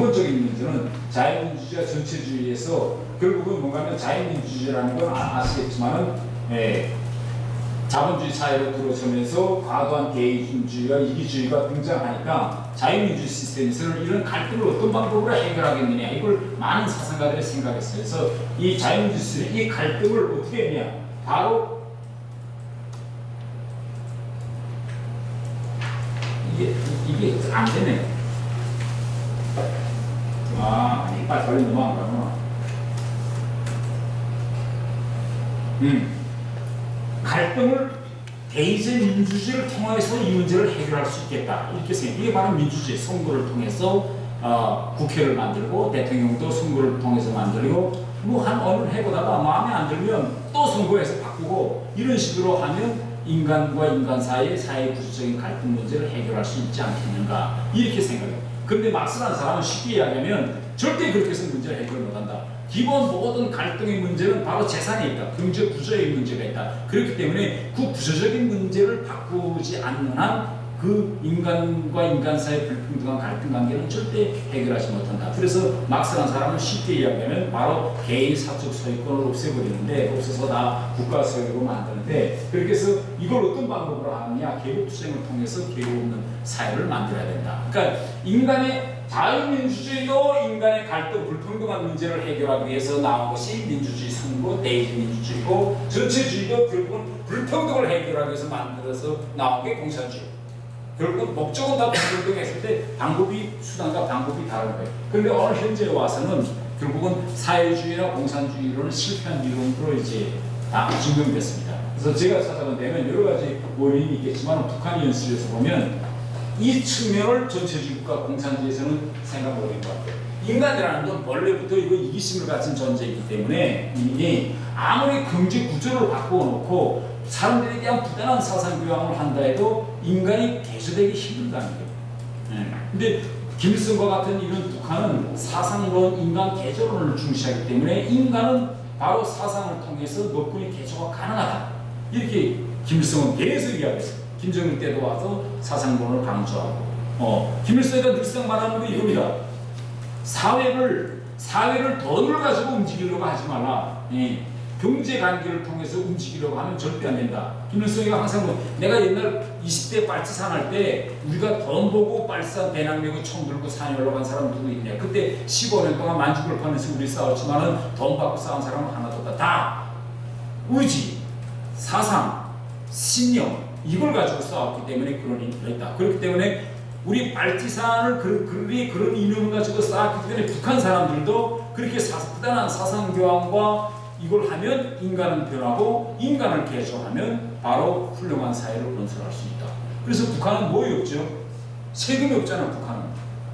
근본적인 문제는 자유민주주의와 전체주의에서 결국은 뭔가면 자유민주주의라는 건 아- 아시겠지만은 예, 자본주의 사회로 들어서면서 과도한 개인주의와 이기주의가 등장하니까 자유민주 시스템에서는 이런 갈등을 어떤 방법으로 해결하겠느냐 이걸 많은 사상가들이 생각했어요. 그래서 이 자유민주 시스템 이 갈등을 어떻게 했냐 바로 이게 이게 안 되네. 아 이빨 걸리 넘어간 거구나. 음. 갈등을 대의제 민주주의를 통해서 이 문제를 해결할 수 있겠다 이렇게 생각. 이게 바로 민주주의 선거를 통해서 어, 국회를 만들고 대통령도 선거를 통해서 만들고 뭐 한 어느 해보다가 마음에 안 들면 또 선거에서 바꾸고 이런 식으로 하면 인간과 인간 사이의 사회 구조적인 갈등 문제를 해결할 수 있지 않겠는가 이렇게 생각해요. 그런데 막스라는 사람은 쉽게 이야기하면 절대 그렇게 해서 문제를 해결 못한다. 기본 모든 갈등의 문제는 바로 재산에 있다. 경제 구조의 문제가 있다. 그렇기 때문에 그 구조적인 문제를 바꾸지 않는 한 그 인간과 인간 사이의 불평등한 갈등 관계는 절대 해결하지 못한다. 그래서 막스라는 사람은 쉽게 이야기하면 바로 개인 사적 소유권을 없애버리는데 없어서 다 국가 소유로 만드는데 그렇게 해서 이걸 어떤 방법으로 하느냐 계급 투쟁을 통해서 계급 없는 사회를 만들어야 된다. 그러니까 인간의 자유민주주의도 인간의 갈등 불평등한 문제를 해결하기 위해서 나온 것이 민주주의 선거 대의주 민주주의고 전체주의도 결국은 불평등을 해결하기 위해서 만들어서 나온 게 공산주의. 결국은 목적은 다 불평등했을 때 방법이 수단과 방법이 다른 거예요. 그런데 어느 현재에 와서는 결국은 사회주의나 공산주의로는 실패한 이론으로 이제 다 증명됐습니다. 그래서 제가 찾아본 데는 여러 가지 원인이 있겠지만 북한 연수에서 보면 이 측면을 전체주의 국가 공산주의에서는 생각 못한 것 같아요. 인간이라는 건 원래부터 이거 이기심을 가진 존재이기 때문에 이미 아무리 경제 구조를 바꿔놓고 사람들에 대한 부단한 사상 교양을 한다 해도 인간이 개조되기 힘들다는 거예요. 예. 근데 김일성과 같은 이런 북한은 사상론, 인간 개조론을 중시하기 때문에 인간은 바로 사상을 통해서 너뿐이 개조가 가능하다. 이렇게 김일성은 계속 이야기했어요. 김정일 때도 와서 사상론을 강조하고, 어, 김일성이가 늘상 말하는 게 이겁니다. 사회를 사회를 돈을 가지고 움직이려고 하지 말라. 예. 경제 관계를 통해서 움직이려고 하면 절대 안 된다. 김일성이가 항상 뭐 내가 옛날 20대 빨치산 할 때 우리가 돈 보고 빨치산 배낭 메고 총 들고 산에 올라간 사람 누구 있냐? 그때 15년 동안 만주를 파면서 우리 싸웠지만은 돈 받고 싸운 사람은 하나도 없다. 다 의지, 사상, 신념 이걸 가지고 싸웠기 때문에 그런 일이 있다. 그렇기 때문에 우리 발티산을 그, 그리 그런 이념을 가지고 쌓았기 때문에 북한 사람들도 그렇게 사, 부단한 사상 교환과 이걸 하면 인간은 변하고 인간을 개조하면 바로 훌륭한 사회를 건설할 수 있다. 그래서 북한은 뭐이 없죠? 세금이 없잖아 북한은.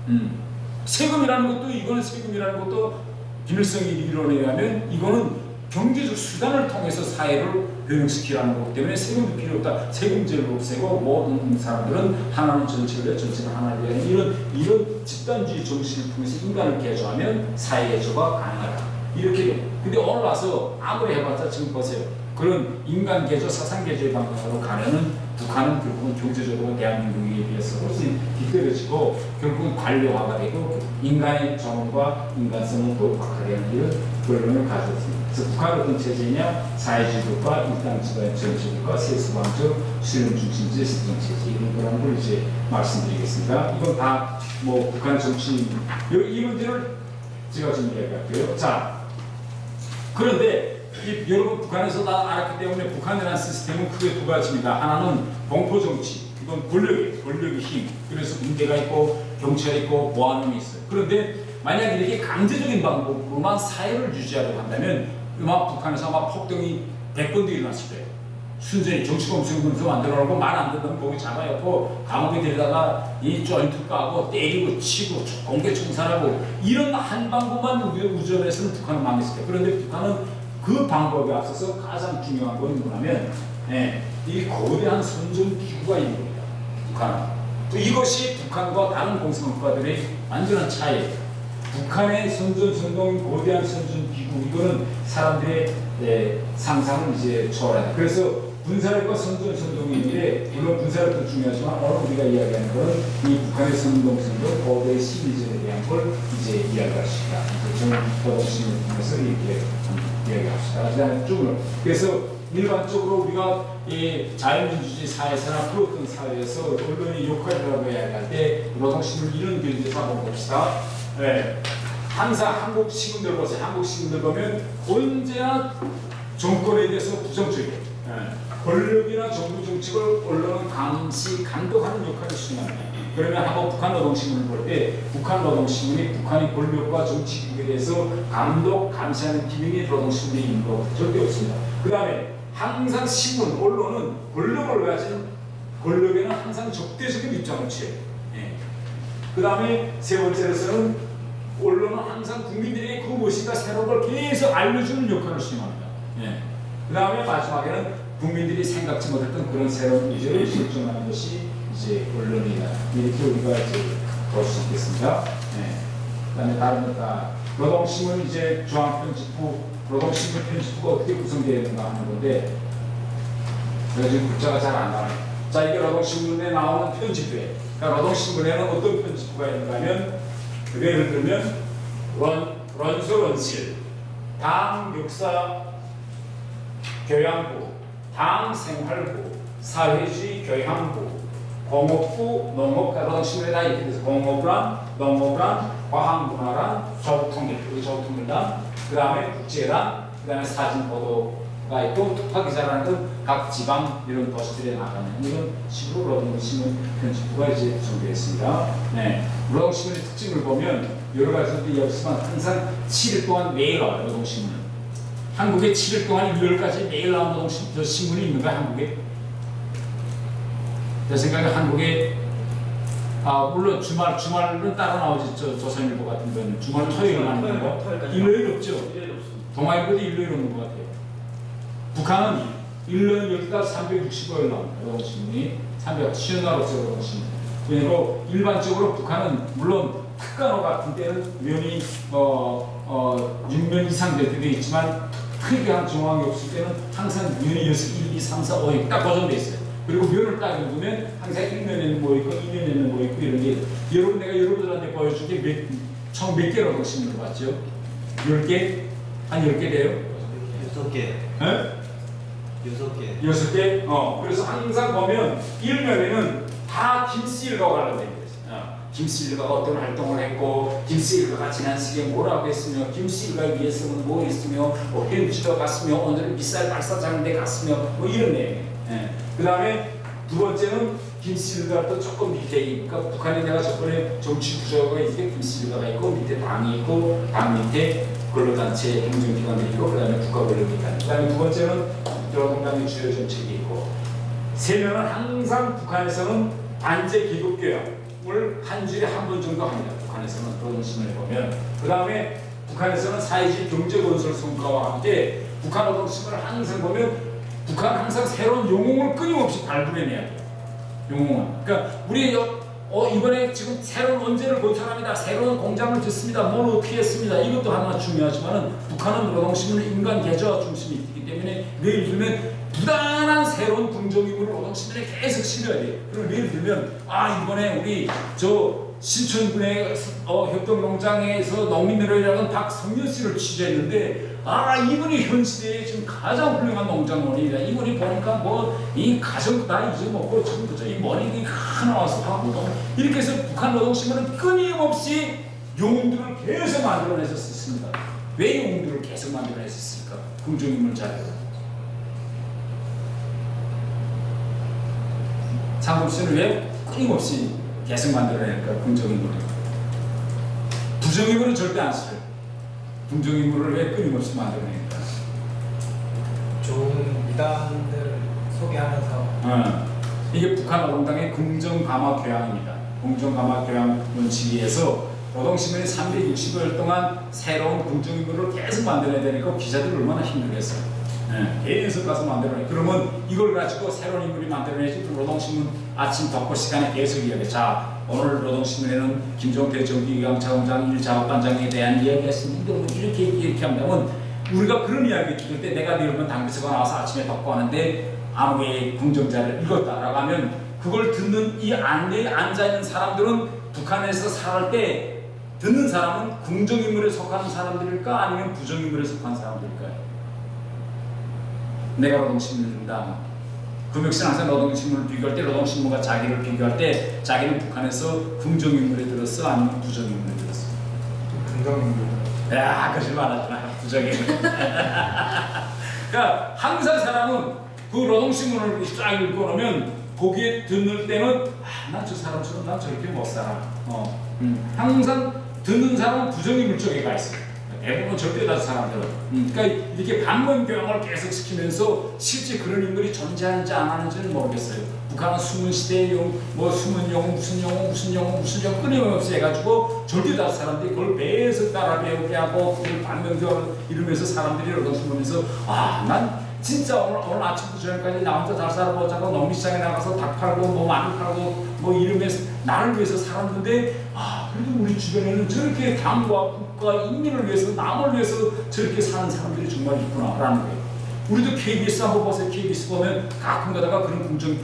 음. 세금이라는 것도 이거는 세금이라는 것도 김일성이 이론에 의하면 이거는 경제적 수단을 통해서 사회를 변형시키라는 거기 때문에 세금도 필요 없다. 세금제를 없애고 모든 사람들은 하나는 전체를 전체는 하나를 위한 이런 이런 집단주의 정신을 통해서 인간을 개조하면 사회 개조가 가능하다. 이렇게 근데 오늘 와서 아무리 해봤자 지금 보세요. 그런 인간 개조, 사상 개조의 방향으로 가면은 북한은 결국은 경제적으로 대한민국에 비해서 훨씬 뒤떨어지고 결국은 관료화가 되고 인간의 전원과 인간성은 또 박하되는 이런 결론을 가졌습니다. 그래서 북한 어떤 체제냐 사회주의국가, 일당주가, 전체국가, 세수방적, 실험 중심제, 시정 체제 이런 그런 걸 이제 말씀드리겠습니다. 이건 다 뭐 북한 정치 이 문제를 제가 지금 이야기할게요. 자, 그런데 이, 여러분 북한에서 다 알았기 때문에 북한이라는 시스템은 크게 두 가지입니다. 하나는 공포 정치, 이건 권력이 권력의 힘. 그래서 문제가 있고 경찰이 있고 보안이 있어요. 그런데 만약 이렇게 강제적인 방법으로만 사회를 유지하려고 한다면 아마 북한에서 아마 폭동이 100번도 일어났을 거예요. 순전히 정치검증군서 만들어 놓고 말 안 듣는 거기 잡아놓고 감옥에 데려다가 이 조인트 까고 때리고 치고 공개 청산하고 이런 한 방법만 우전해서는 북한은 망했을 거예요. 그런데 북한은 그 방법에 앞서서 가장 중요한 건 뭐냐면 예, 이 거대한 선전 기구가 있는 겁니다. 북한은. 또 이것이 북한과 다른 공산국가들의 완전한 차이예요. 북한의 선전 선동 거대한 선전 기구 이거는 사람들의 예, 상상을 이제 초월한다. 그래서 군사력과 선전 선동인데 물론 군사력도 중요하지만 오늘 우리가 이야기하는 것은 이 북한의 선동선도 거대 시민들에 대한 걸 이제. 이제 좀 노동시민을 통해서 이렇게 이야기합시다. 그다음에 쭉 그래서 일반적으로 우리가 이 자유민주주의 사회에서나 그 어떤 사회에서 언론의 역할이라고 이야기할 때 노동시민 이런 견제에서 한번 봅시다. 네. 항상 한국 시민들 보세요. 한국 시민들 보면 언제나 정권에 대해서 부정적이에요. 예. 권력이나 정부 정책을 언론은 감시, 감독하는 역할을 수행합니다. 그러면 한번 북한 노동신문을 볼 때 북한 노동신문이 북한의 권력과 정치국에 대해서 감독, 감시하는 기능이 노동신문에 있는 거 절대 없습니다. 그 다음에 항상 신문, 언론은 권력을 가진 권력에는 항상 적대적인 입장을 취해요. 예. 그 다음에 세 번째로서는 언론은 항상 국민들에게 그 무엇인가 새로운 걸 계속 알려주는 역할을 수행합니다. 예. 그 다음에 마지막에는 국민들이 생각지 못했던 그런 새로운 의제를 실증하는 것이 이제 언론이다. 이렇게 우리가 이제 볼 수 있겠습니다. 예. 그 다음에 다른 것 다. 노동신문 이제 중앙편집부, 노동신문 편집부가 어떻게 구성되어 있는가 하는 건데, 제가 지금 글자가 잘 안 나와요. 자, 이게 노동신문에 나오는 편집부예요. 그러니까 노동신문에는 어떤 편집부가 있는가 하면, 예를 들면, 런, 런수 런실, 당 역사 교양부, 당생활부, 사회주의 교양부, 공업부, 농업가 노동신문에 다 이렇게 돼서 공업부랑 농업부랑 과학문화랑 조통일, 우리 조통일당, 그 다음에 국제랑, 그 다음에 사진보도가 있고 특파기사라는 건 각 지방 이런 도시들에 나가는 이런 식으로 노동신문 편집부가 이제 구성되어 있습니다. 네. 노동신문의 특징을 보면 여러 가지들이 없지만 항상 7일 동안 매일 와요, 노동신문은. 한국에 7일 동안 일요일까지 매일 나온 노동신 저 신문이 있는가 한국에? 제 생각에 한국에 아 물론 주말 주말은 따로 나오지 저 조선일보 같은 경우는 주말 토요일 나오는 거 일요일 없죠. 동아일보도 일요일 없는 것 같아요. 북한은 일년 여기까지 365일 나옵니다. 노동신문이 300 쉬는 날 없어요 노동신문. 그리고 일반적으로 북한은 물론 특간호 같은 때는 면이 어, 어, 6면 이상 될 때도 있지만 특이한 정황이 없을 때는 항상 면이 6, 1, 2, 3, 4, 5 이렇게 딱 고정돼 있어요. 그리고 면을 딱 읽으면 항상 1면에는 뭐 있고 2면에는 뭐 있고 이런 게 여러분 내가 여러분들한테 보여줄 게 몇, 총몇 개로 노동신문을 봤죠? 10개? 한 10개 돼요? 여섯 개, 예? 여섯 개. 여섯 개? 어. 그래서 항상 보면 일면에는 다 김씨일과 관련된 거죠. 어. 김씨일가가 어떤 활동을 했고, 김씨일가가 지난 시기에 뭐라고 했으며, 김씨일가에 위해서는 뭐 했으며, 뭐 현지도 갔으며, 오늘은 미사일 발사장인데 갔으며, 뭐 이런 내용. 예. 그 다음에 두 번째는 김씨일가 또 조금 밑에, 그러니까 북한에 내가 저번에 정치 부서가 있는데 김씨일가가 있고, 밑에 당이 있고, 당 밑에 근로단체 행정기관들이 있고, 그 다음에 국가권력기관. 그 다음에 두 번째는 노동당의 주요 정책이 있고 세 명은 항상 북한에서는 반제 기독 교육 을한 주에 한 번 정도 합니다. 북한에서는 노동신문을 보면 그 다음에 북한에서는 사회주의 경제 건설 성과와 함께 북한 노동신문을 항상 보면 북한 항상 새로운 영웅을 끊임없이 발굴해내야 돼요. 영웅은 그러니까 우리 여, 어, 이번에 지금 새로운 원제를 건설합니다. 새로운 공장을 짓습니다. 뭘 어떻게 했습니다. 이것도 하나 중요하지만은 북한은 노동신문은 인간 계좌 중심이 있기 때문에 예를 들면 부단한 새로운 긍정인물을 노동신문에 계속 실어야 돼요. 그럼 예를 들면 아 이번에 우리 저 신촌군의 어, 협동농장에서 농민들을 일하는 박성년 씨를 취재했는데 아 이분이 현 시대에 지금 가장 훌륭한 농장원이다. 이분이 보니까 뭐 이 가정 다 잊어먹고 전부 저이 머리가 하나 와서 하고 뭐 이렇게 해서 북한 노동신문은 끊임없이 영웅들을 계속 만들어냈었습니다. 왜 영웅들을 계속 만들어냈었을까? 긍정인물 자료 로. 상급씨는 왜 끊임없이 계속 만들어낼까? 긍정인물을. 부정인물은 절대 안 써요. 긍정인물을 왜 끊임없이 만들어낼까? 좋은 미담들을 소개하면서 어, 이게 북한 노동당의 긍정 감화 교양입니다. 긍정 감화 교양 원칙에서 노동신문이 360일 동안 새로운 긍정인물을 계속 만들어야 되니까 기자들이 얼마나 힘들겠어요. 네, 계속 가서 만들어내. 그러면 이걸 가지고 새로운 인물이 만들어내지. 그 노동신문 아침 덕보 시간에 계속 이야기. 자, 오늘 노동신문에는 김종태 정기강 차원장 1작업반장에 대한 이야기했습니다. 뭐 이렇게 이렇게 한다면 우리가 그런 이야기 들을 때 내가 내일면 당비서가 나와서 아침에 덕보하는데 아무개 궁정자를 읽었다라고 하면 그걸 듣는 이 안에 앉아 있는 사람들은 북한에서 살할 때 듣는 사람은 궁정인물에 속하는 사람들일까 아니면 부정인물에 속한 사람들일까요? 내가 노동신문을 든다. 금역신 항상 노동신문을 비교할 때 노동신문과 자기를 비교할 때 자기는 북한에서 긍정인물에 들었어 아니면 부정인물에 들었어? 긍정입니다. 야, 거짓말 마. 부정인물. 그러니까 항상 사람은 그 노동신문을 쫙 읽고 나면 거기에 듣는 때는 아, 난저 사람처럼 난 저렇게 못 살아. 어. 음. 항상 듣는 사람은 부정인물 쪽에 가 있어요. 대부분 절대다수 사람들은. 음. 그러니까 이렇게 반문 교양을 계속 시키면서 실제 그런 인물이 존재하는지 안 하는지는 모르겠어요. 북한은 숨은 시대의 영, 뭐 숨은 영웅, 무슨 영웅, 무슨 영웅, 무슨 영웅 끊임없이 해가지고 절대다수 사람들이 그걸 매서 따라 배우게 하고 그걸 반면교를 이루면서 사람들이 얻어쓰면서 아, 난 진짜 오늘, 오늘 아침부터 저녁까지 나 혼자 잘 살아보자고 농민시장에 나가서 닭 팔고 뭐 마늘 팔고 뭐 이러면서 나를 위해서 살았는데 아 그래도 우리 주변에는 저렇게 당과 국가 인민을 위해서 남을 위해서 저렇게 사는 사람들이 정말 있구나라는 거예요. 우리도 KBS 한번 보세요. KBS 보면 가끔 가다가 그런 궁정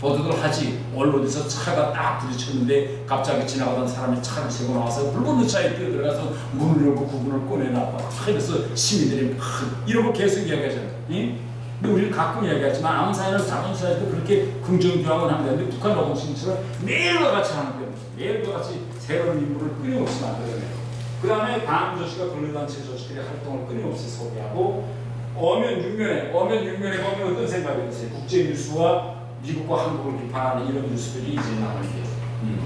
보도들 하지 언론에서 차가 딱 부딪혔는데 갑자기 지나가던 사람이 차를 세고 나와서 붉은 차에 뛰어 들어가서 문을 열고 구분을 꺼내놨다. 그래서 시민들이 막 이러고 계속 이야기하잖아요. 예? 근데 우리는 가끔 이야기하지만 아무 작은 사회도 그렇게 긍정교환을 하면 되는데 북한 노동신처럼 매일과 같이 하는 거예요. 매일과 같이 새로운 인물을 끊임없이 만들어내요. 그 다음에 반도시가 근로단체 조직들의 활동을 끊임없이 소개하고 어면 육면에 어면 육면에 보면 어떤 생각이 드세요? 국제 뉴스와 미국과 한국을 비판하는 이런 뉴스들이 이제 나오는데 음.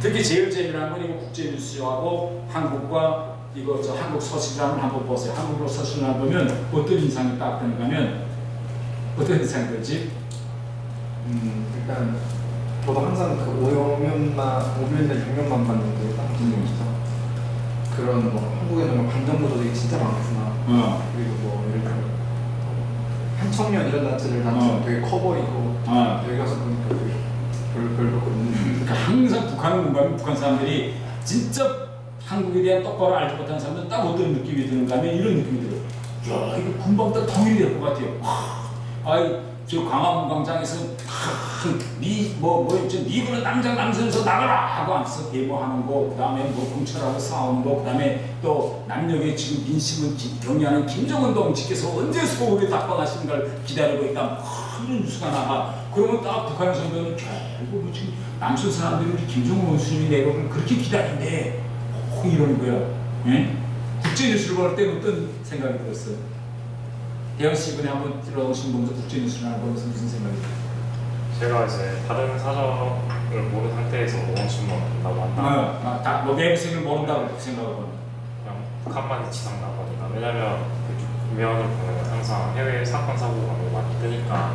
특히 제일 재미난 건 이거 국제 뉴스하고 한국과 이거 저 한국 서신을 한번 보세요. 한국으로 서신을 보면 어떤 인상이 딱 드는가면 어떤 들지? 음, 일단 저도 항상 그 오면만 오면이나 육면만 봤는데 딱 음. 그런 뭐 한국에는 뭐 반정부 조직이 진짜 많구나. 어, 그리고 뭐 예를 들어 한청년 이런 단체들 단체 어. 되게 커 보이고 어. 여기 가서 보니까 되게 별 별로거든요. 그러니까 항상 북한을 공부하면 북한 사람들이 진짜 한국에 대한 똑바로 알지 못하는 사람들은 딱 어떤 느낌이 드는가 하면 이런 느낌이 들어요. 야, 이거 금방 다 통일이 될 것 같아요. 와, 아이, 저 광화문 광장에서 니뭐뭐 니그는 남장 남선에서 나가라 하고 앉아서 데모하는 거, 그 다음에 뭐 공천하고 싸우는 거, 그 다음에 또 남녘에 지금 민심을 기- 경리하는 김정은 동지께서 언제 서울에 답방하시는 걸 기다리고 있다. 막 이런 뉴스가 나가. 그러면 딱 북한에서는 결국 뭐 지금 남순 사람들이 김정은 원수님이 내려오는 그렇게 기다린대. 어, 이러는 거야. 예? 국제 뉴스를 볼 때 어떤 생각이 들었어요? 대현 씨 이번에 한번 들어오신 분도 국제 하나 보면서 무슨 생각이 들어요? 제가 이제 다른 사정을 모르는 상태에서 원신문 본다고 한다. 어, 아, 다, 뭐 내부색을 모른다고 생각하고 그냥 북한만이 지상 나거니까 왜냐면 그 유명을 보면 항상 해외 사건 사고가 너무 많이 뜨니까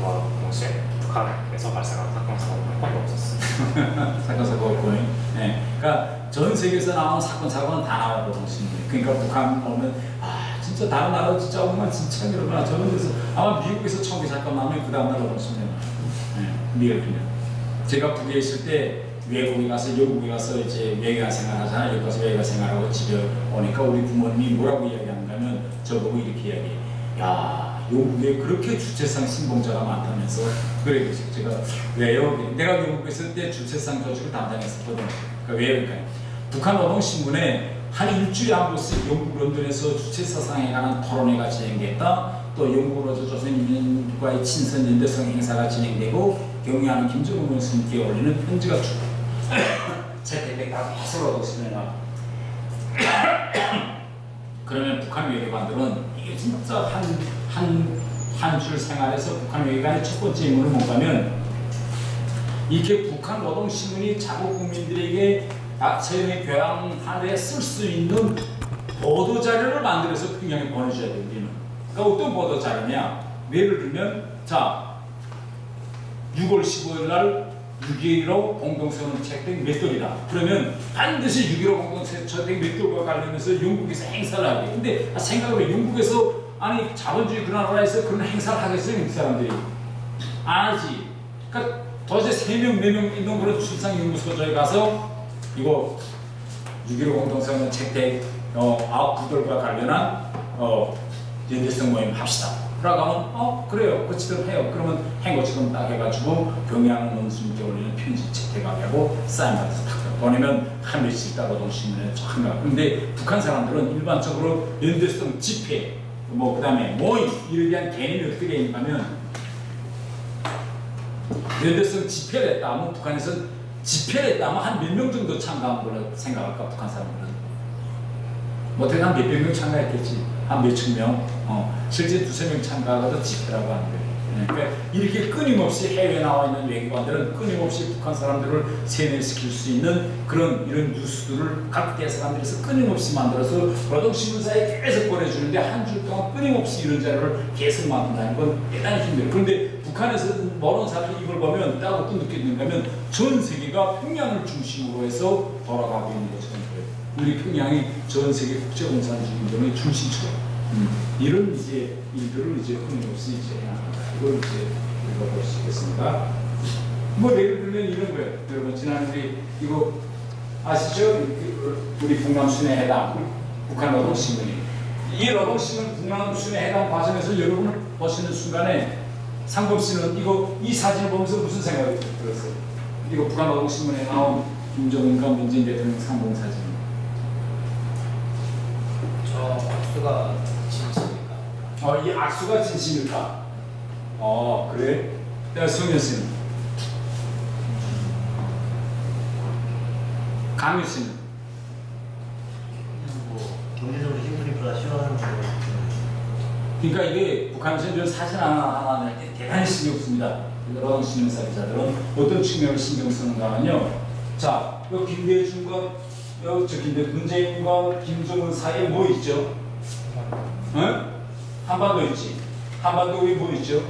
그와 동시에 북한에서 발생한 사건 사고가 한 번도 없었어요. 사건 사고 없고, 예. 그러니까 전 세계에서 나오는 사건 사고는 다 나와요, 신문. 그러니까 북한 오면 아 진짜 다른 나라 진짜 오면 진짜 이러구나. 저런 데서 아마 미국에서 처음에 사건 나면 그 다음 나라 오시면 예, 미국이요. 제가 북에 있을 때 외국에 가서 영국에 가서 이제 외교관 생활하잖아요. 여기 가서 외교관 생활하고 집에 오니까 우리 부모님이 뭐라고 이야기하냐면 저보고 이렇게 이야기해. 야 영국에 그렇게 주체상 신봉자가 많다면서 그래 제가 왜요? 내가 영국에 있을 때 주체상 조직을 담당했었거든. 그러니까 왜요? 그러니까 북한 노동신문에 한 일주일에 한 번씩 영국 런던에서 주체 사상에 관한 토론회가 진행됐다. 또 영국으로서 조선인민과의 친선 연대성 행사가 진행되고 경의하는 김정은 원수님께 올리는 편지가 다 해서 노동신문에 나. 그러면 북한 외교관들은 이게 진짜 한 한 한 줄 생활에서 북한 외교관의 첫 번째 임무는 뭔가면 이렇게 북한 노동신문이 자국 국민들에게 나체의 교양하에 쓸 수 있는 보도 자료를 만들어서 평양에 보내줘야 돼요. 그러니까 어떤 보도 자료냐? 예를 들면 자 6월 15일 날 6.15 공동선언 채택 맷돌이다. 그러면 반드시 6.15 공동선언 채택 맷돌과 관련해서 영국에서 행사를 하게. 근데 아, 생각을 해. 영국에서 아니 자본주의 그런 나라에서 그런 행사를 하겠어요? 이 사람들이. 안 하지. 그러니까 도대체 3명, 4명 있는 그런 출산연구소에 가서 이거 6.15 공동선언 채택 어, 아홉 구들과 관련한 어, 연대성 모임 합시다. 하면 어 그래요. 그치대로 해요. 그러면 행거처럼 딱 해가지고 경향 논순께 올리는 편지 채택하고 사인받아서 탁 보내면 한 며칠 있다 노동신문에 쫙가 근데 북한 사람들은 일반적으로 연대성 집회 뭐 그다음에 모임 이를 위한 개념이 어떻게 있냐면 연대성 집회를 했다 하면 북한에서는 집회를 했다. 하면 한 몇 명 정도 참가한 걸로 생각할까 북한 사람들은. 못해도 한 몇백 명 참가했겠지. 한 몇천 명. 어, 실제 두세 명 참가하고도 집회라고 하는데. 예, 그러니까 이렇게 끊임없이 해외에 나와 있는 외교관들은 끊임없이 북한 사람들을 세뇌시킬 수 있는 그런 이런 뉴스들을 각대 사람들에서 끊임없이 만들어서 노동신문사에 계속 보내주는데 한줄 동안 끊임없이 이런 자료를 계속 만든다는 건 대단히 힘들어요. 그런데 북한에서 모르는 사람들이 이걸 보면 딱 어떤 느낌이 드는가면 전 세계가 평양을 중심으로 해서 돌아가고 있는 것처럼 보여요. 우리 평양이 전 세계 국제공산주의 운동의 중심처럼 음, 이런 이제 일들을 이제 끊임없이 이제 해야. 이걸 이제 읽어보시겠습니다. 뭐 예를 들면 이런 거예요. 여러분 지난 우리 이거 아시죠? 우리 북남순회 해당 북한 노동신문이 이 노동신문 북남순회 해당 과정에서 여러분을 보시는 순간에 상범 씨는 이거 이 사진을 보면서 무슨 생각이 들었어요? 이거 북한 노동 신문에 나온 김정은과 문재인 대통령 상봉 사진. 저 박수가 진짜입니까? 어, 이 악수가 진심일까? 어, 그래? 야, 송현 씨는? 강유 씨는? 그냥 뭐 경제적으로 힘드니까 싫어하는 거 그러니까 이게 북한에서 이런 사진 하나 하나를 대단히 신경 씁니다. 노동 신문사 기자들은 어떤 측면을 신경 쓰는가 하면요. 자, 요 김대중과 요, 저 김대 문재인과 김정은 사이에 뭐 있죠? 응? 한반도 있지. 한반도 위에 뭐 있죠?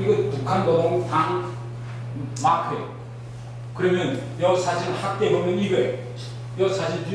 이거 북한 노동당 마크예요. 그러면 요 사진 확대 보면 이거예요. 요 사진 뒤